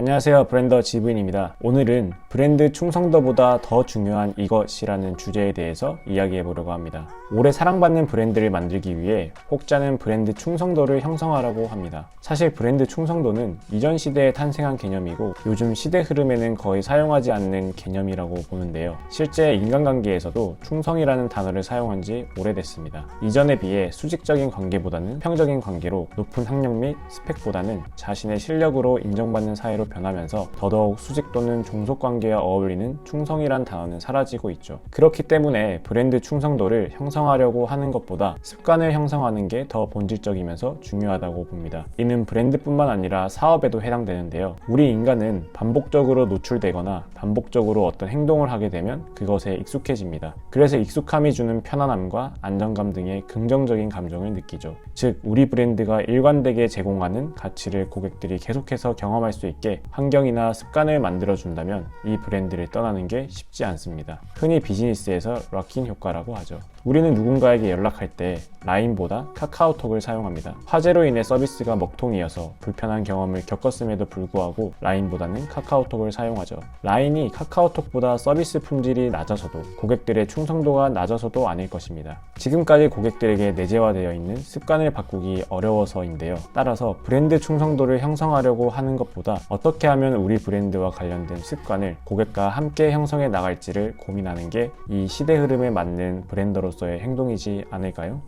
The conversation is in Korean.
안녕하세요. 브랜더 지브인입니다. 오늘은 브랜드 충성도보다 더 중요한 이것이라는 주제에 대해서 이야기해 보려고 합니다. 오래 사랑받는 브랜드를 만들기 위해 혹자는 브랜드 충성도를 형성하라고 합니다. 사실 브랜드 충성도는 이전 시대에 탄생한 개념이고 요즘 시대 흐름에는 거의 사용하지 않는 개념이라고 보는데요. 실제 인간관계에서도 충성이라는 단어를 사용한 지 오래됐습니다. 이전에 비해 수직적인 관계보다는 평적인 관계로 높은 학력 및 스펙보다는 자신의 실력으로 인정받는 사회로 변하면서 더더욱 수직 또는 종속 관계와 어울리는 충성이란 단어는 사라지고 있죠. 그렇기 때문에 브랜드 충성도를 형성하려고 하는 것보다 습관을 형성하는 게 더 본질적이면서 중요하다고 봅니다. 이는 브랜드뿐만 아니라 사업에도 해당되는데요. 우리 인간은 반복적으로 노출되거나 반복적으로 어떤 행동을 하게 되면 그것에 익숙해집니다. 그래서 익숙함이 주는 편안함과 안정감 등의 긍정적인 감정을 느끼죠. 즉, 우리 브랜드가 일관되게 제공하는 가치를 고객들이 계속해서 경험할 수 있게 환경이나 습관을 만들어준다면 이 브랜드를 떠나는 게 쉽지 않습니다. 흔히 비즈니스에서 락인 효과라고 하죠. 우리는 누군가에게 연락할 때 라인보다 카카오톡을 사용합니다. 화재로 인해 서비스가 먹통이어서 불편한 경험을 겪었음에도 불구하고 라인보다는 카카오톡을 사용하죠. 라인이 카카오톡보다 서비스 품질이 낮아서도 고객들의 충성도가 낮아서도 아닐 것입니다. 지금까지 고객들에게 내재화되어 있는 습관을 바꾸기 어려워서인데요. 따라서 브랜드 충성도를 형성하려고 하는 것보다 어떻게 하면 우리 브랜드와 관련된 습관을 고객과 함께 형성해 나갈지를 고민하는 게 이 시대 흐름에 맞는 브랜더로서의 행동이지 않을까요?